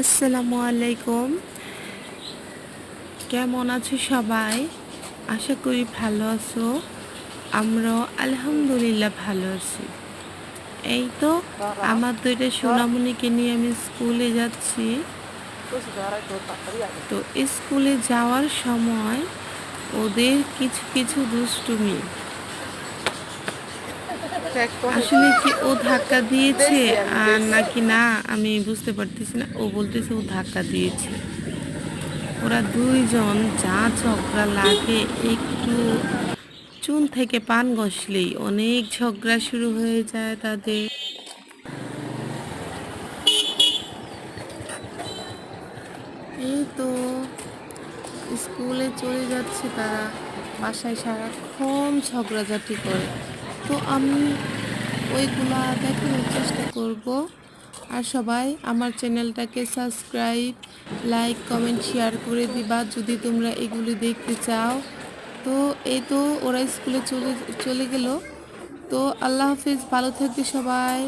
আসসালামু আলাইকুম। কেমন আছো সবাই? আশা করি ভালো আছো। আমরাও আলহামদুলিল্লাহ ভালো আছি। এই তো আমার দুইটা সোনামণিকে নিয়ে আমি স্কুলে যাচ্ছি। তো স্কুলে যাওয়ার সময় ওদের কিছু কিছু দুষ্টুমি। আসলে কি ও ধাক্কা দিয়েছে? আর নাকি না, আমি বুঝতে পারতেছি না। ও বলতেছে ও ধাক্কা দিয়েছে। ওরা দুইজন যা ঝগড়া লাগে, একটু চুন থেকে পান ঘষলেই অনেক ঝগড়া শুরু হয়ে যায় তাদের। এই তো স্কুলে চলে যাচ্ছে তারা। বাসায় সারাক্ষণ ঝগড়াঝাটি করে। তো আমি ওইগুলা দেখানোর চেষ্টা করব। আর সবাই আমার চ্যানেলটাকে সাবস্ক্রাইব, লাইক, কমেন্ট, শেয়ার করে দিবা যদি তোমরা এগুলি দেখতে চাও। তো এই তো ওরা স্কুলে চলে চলে গেল। তো আল্লাহ হাফিজ, ভালো থাকবে সবাই।